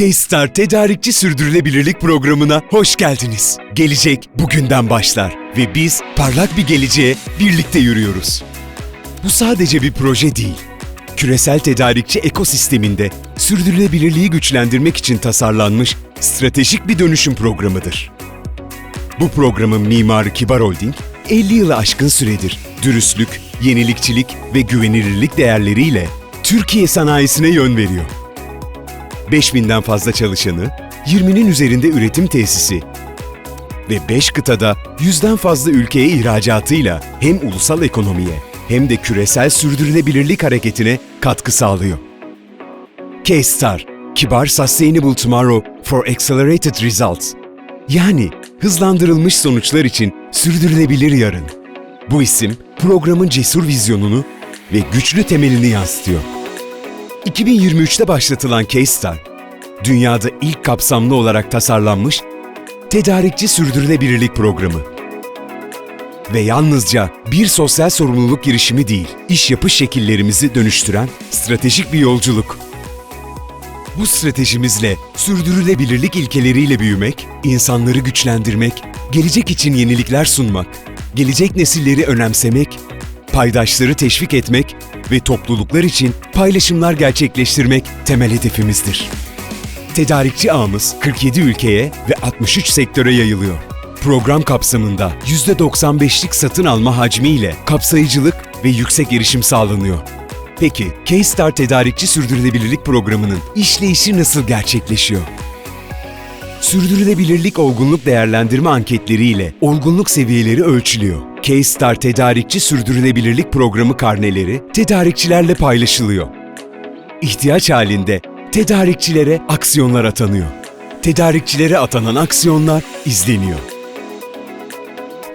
K-Star Tedarikçi Sürdürülebilirlik Programı'na hoş geldiniz. Gelecek bugünden başlar ve biz parlak bir geleceğe birlikte yürüyoruz. Bu sadece bir proje değil. Küresel tedarikçi ekosisteminde sürdürülebilirliği güçlendirmek için tasarlanmış stratejik bir dönüşüm programıdır. Bu programın mimarı Kibar Holding, 50 yılı aşkın süredir dürüstlük, yenilikçilik ve güvenilirlik değerleriyle Türkiye sanayisine yön veriyor. 5000'den fazla çalışanı, 20'nin üzerinde üretim tesisi ve 5 kıtada 100'den fazla ülkeye ihracatıyla hem ulusal ekonomiye hem de küresel sürdürülebilirlik hareketine katkı sağlıyor. K-Star, Kibar Sustainable Tomorrow for Accelerated Results. Yani hızlandırılmış sonuçlar için sürdürülebilir yarın. Bu isim programın cesur vizyonunu ve güçlü temelini yansıtıyor. 2023'te başlatılan K-Star, dünyada ilk kapsamlı olarak tasarlanmış tedarikçi sürdürülebilirlik programı. Ve yalnızca bir sosyal sorumluluk girişimi değil, iş yapış şekillerimizi dönüştüren stratejik bir yolculuk. Bu stratejimizle sürdürülebilirlik ilkeleriyle büyümek, insanları güçlendirmek, gelecek için yenilikler sunmak, gelecek nesilleri önemsemek, paydaşları teşvik etmek ve topluluklar için paylaşımlar gerçekleştirmek temel hedefimizdir. Tedarikçi ağımız 47 ülkeye ve 63 sektöre yayılıyor. Program kapsamında %95'lik satın alma hacmiyle kapsayıcılık ve yüksek erişim sağlanıyor. Peki, K-Star Tedarikçi Sürdürülebilirlik Programı'nın işleyişi nasıl gerçekleşiyor? Sürdürülebilirlik olgunluk değerlendirme anketleriyle olgunluk seviyeleri ölçülüyor. K-Star Tedarikçi Sürdürülebilirlik Programı karneleri tedarikçilerle paylaşılıyor. İhtiyaç halinde tedarikçilere aksiyonlar atanıyor. Tedarikçilere atanan aksiyonlar izleniyor.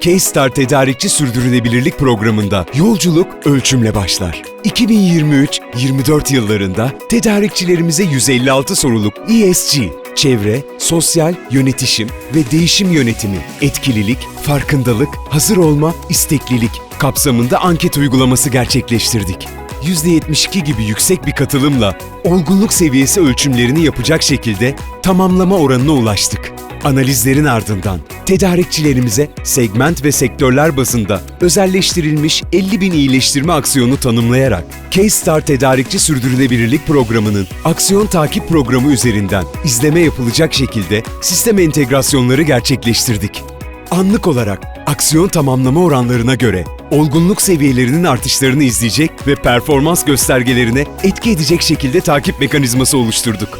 K-Star Tedarikçi Sürdürülebilirlik Programı'nda yolculuk ölçümle başlar. 2023-24 yıllarında tedarikçilerimize 156 soruluk ESG, çevre, sosyal, yönetişim ve değişim yönetimi, etkililik, farkındalık, hazır olma, isteklilik kapsamında anket uygulaması gerçekleştirdik. %72 gibi yüksek bir katılımla olgunluk seviyesi ölçümlerini yapacak şekilde tamamlama oranına ulaştık. Analizlerin ardından tedarikçilerimize segment ve sektörler bazında özelleştirilmiş 50 bin iyileştirme aksiyonu tanımlayarak K-Star Tedarikçi Sürdürülebilirlik Programı'nın aksiyon takip programı üzerinden izleme yapılacak şekilde sistem entegrasyonları gerçekleştirdik. Anlık olarak aksiyon tamamlama oranlarına göre olgunluk seviyelerinin artışlarını izleyecek ve performans göstergelerine etki edecek şekilde takip mekanizması oluşturduk.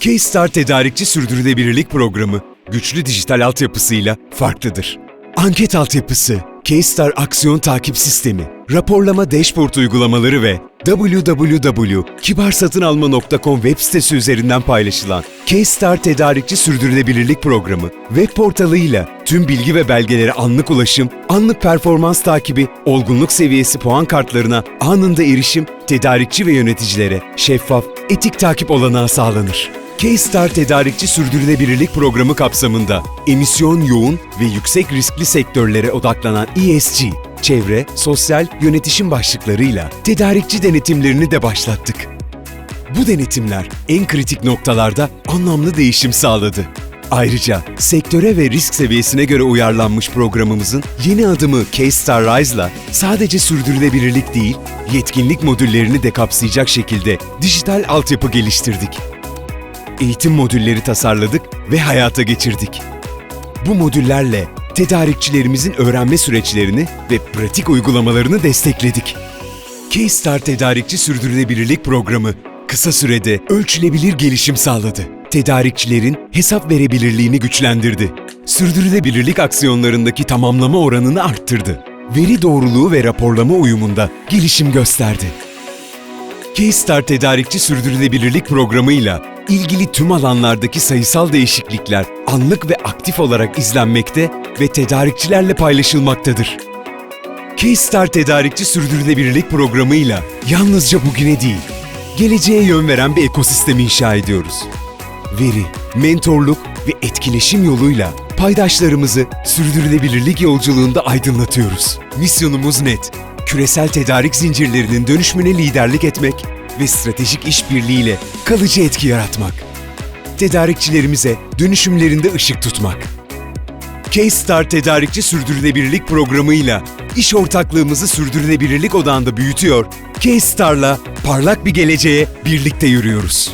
K-Star Tedarikçi Sürdürülebilirlik Programı güçlü dijital altyapısıyla farklıdır. Anket altyapısı, K-Star Aksiyon Takip Sistemi, raporlama dashboard uygulamaları ve www.kibarsatınalma.com web sitesi üzerinden paylaşılan K-Star Tedarikçi Sürdürülebilirlik Programı web portalıyla tüm bilgi ve belgelere anlık ulaşım, anlık performans takibi, olgunluk seviyesi puan kartlarına anında erişim, tedarikçi ve yöneticilere şeffaf, etik takip olanağı sağlanır. K-Star Tedarikçi Sürdürülebilirlik Programı kapsamında emisyon yoğun ve yüksek riskli sektörlere odaklanan ESG, çevre, sosyal, yönetişim başlıklarıyla tedarikçi denetimlerini de başlattık. Bu denetimler en kritik noktalarda anlamlı değişim sağladı. Ayrıca sektöre ve risk seviyesine göre uyarlanmış programımızın yeni adımı K-Star Rise'la sadece sürdürülebilirlik değil, yetkinlik modüllerini de kapsayacak şekilde dijital altyapı geliştirdik eğitim modülleri tasarladık ve hayata geçirdik. Bu modüllerle tedarikçilerimizin öğrenme süreçlerini ve pratik uygulamalarını destekledik. K-Star Tedarikçi Sürdürülebilirlik Programı kısa sürede ölçülebilir gelişim sağladı. Tedarikçilerin hesap verebilirliğini güçlendirdi. Sürdürülebilirlik aksiyonlarındaki tamamlama oranını arttırdı. Veri doğruluğu ve raporlama uyumunda gelişim gösterdi. K-Star Tedarikçi Sürdürülebilirlik Programı'yla ilgili tüm alanlardaki sayısal değişiklikler anlık ve aktif olarak izlenmekte ve tedarikçilerle paylaşılmaktadır. K-Star Tedarikçi Sürdürülebilirlik Programı'yla yalnızca bugüne değil, geleceğe yön veren bir ekosistem inşa ediyoruz. Veri, mentorluk ve etkileşim yoluyla paydaşlarımızı sürdürülebilirlik yolculuğunda aydınlatıyoruz. Misyonumuz net, küresel tedarik zincirlerinin dönüşümüne liderlik etmek ve stratejik işbirliğiyle kalıcı etki yaratmak. tedarikçilerimize dönüşümlerinde ışık tutmak. K-Star Tedarikçi Sürdürülebilirlik Programı'yla iş ortaklığımızı sürdürülebilirlik odağında büyütüyor, K-Star'la parlak bir geleceğe birlikte yürüyoruz.